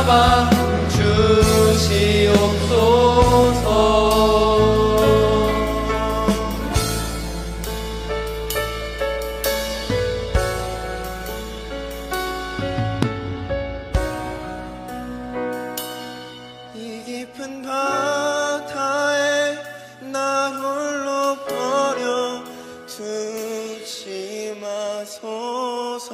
잡아 주시옵소서. 이 깊은 바다에 나 홀로 버려 두지 마소서.